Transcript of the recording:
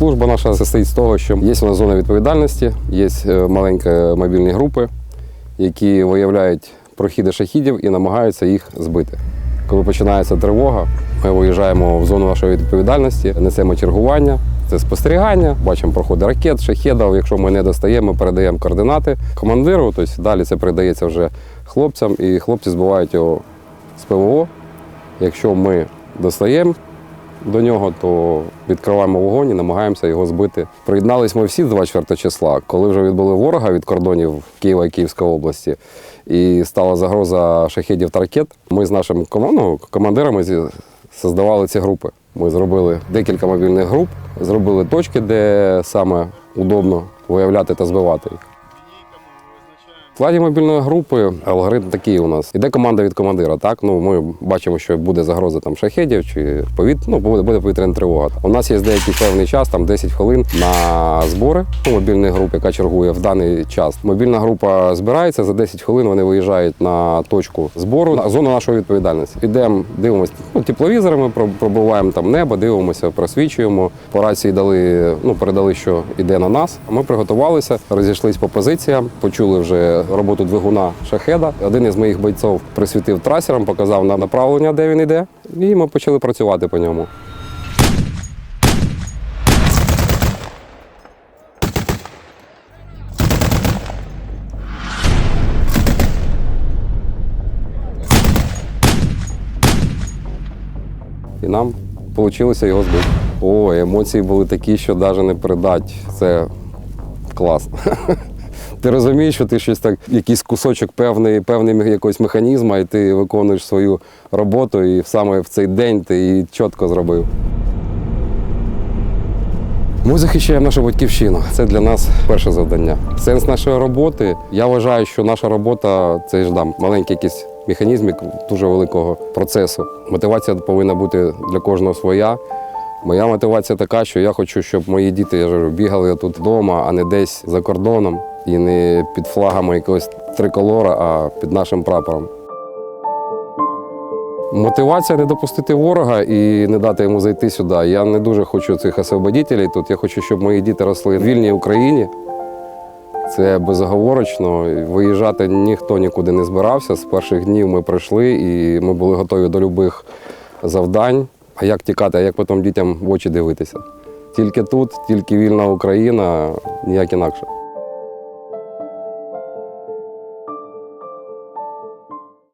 Служба наша состоїть з того, що є у нас зона відповідальності, є е, маленькі мобільні групи, які виявляють прохіди шахідів і намагаються їх збити. Коли починається тривога, ми виїжджаємо в зону нашої відповідальності, несемо чергування. Це спостерігання, бачимо проходи ракет, шахедів. Якщо ми не достаємо, передаємо координати командиру. Тобто далі це передається вже хлопцям, і хлопці збивають його з ПВО. Якщо ми достаємо до нього, то відкриваємо вогонь і намагаємося його збити. Приєднались ми всі з 24 числа, коли вже відбули ворога від кордонів Києва і Київської області, і стала загроза шахедів та ракет. Ми з нашим ну, командирами создавали ці групи. Ми зробили декілька мобільних груп, зробили точки, де саме удобно виявляти та збивати їх. Складі мобільної групи алгоритм такий у нас. Іде команда від командира. Так, ну ми бачимо, що буде загроза там шахедів чи повіт... ну, буде, буде повітряна тривога. У нас є деякий певний час, там 10 хвилин на збори ну, мобільної групи, яка чергує в даний час. Мобільна група збирається за 10 хвилин. Вони виїжджають на точку збору, на зону нашої відповідальності. Ідемо, дивимося ну, тепловізорами, про- пробуваємо там небо, дивимося, просвічуємо. По рації дали, ну передали, що йде на нас. Ми приготувалися, розійшлись по позиціям, почули вже роботу двигуна шахеда. Один із моїх бойців присвітив трасером, показав на направлення, де він йде, і ми почали працювати по ньому. І нам вийшло його збити. О, емоції були такі, що навіть не передати. Це клас. Ти розумієш, що ти щось так, якийсь кусочок певний, певний якогось механізму, і ти виконуєш свою роботу, і саме в цей день ти її чітко зробив. Ми захищаємо нашу батьківщину. Це для нас перше завдання. Сенс нашої роботи. Я вважаю, що наша робота це ж там маленький якийсь механізмик дуже великого процесу. Мотивація повинна бути для кожного своя. Моя мотивація така, що я хочу, щоб мої діти я ж бігали тут вдома, а не десь за кордоном, і не під флагами якогось триколора, а під нашим прапором. Мотивація не допустити ворога і не дати йому зайти сюди. Я не дуже хочу цих освободителей тут. Я хочу, щоб мої діти росли в вільній Україні. Це безоговорочно. Виїжджати ніхто нікуди не збирався. З перших днів ми прийшли і ми були готові до будь-яких завдань. А як тікати, а як потім дітям в очі дивитися? Тільки тут, тільки вільна Україна, ніяк інакше.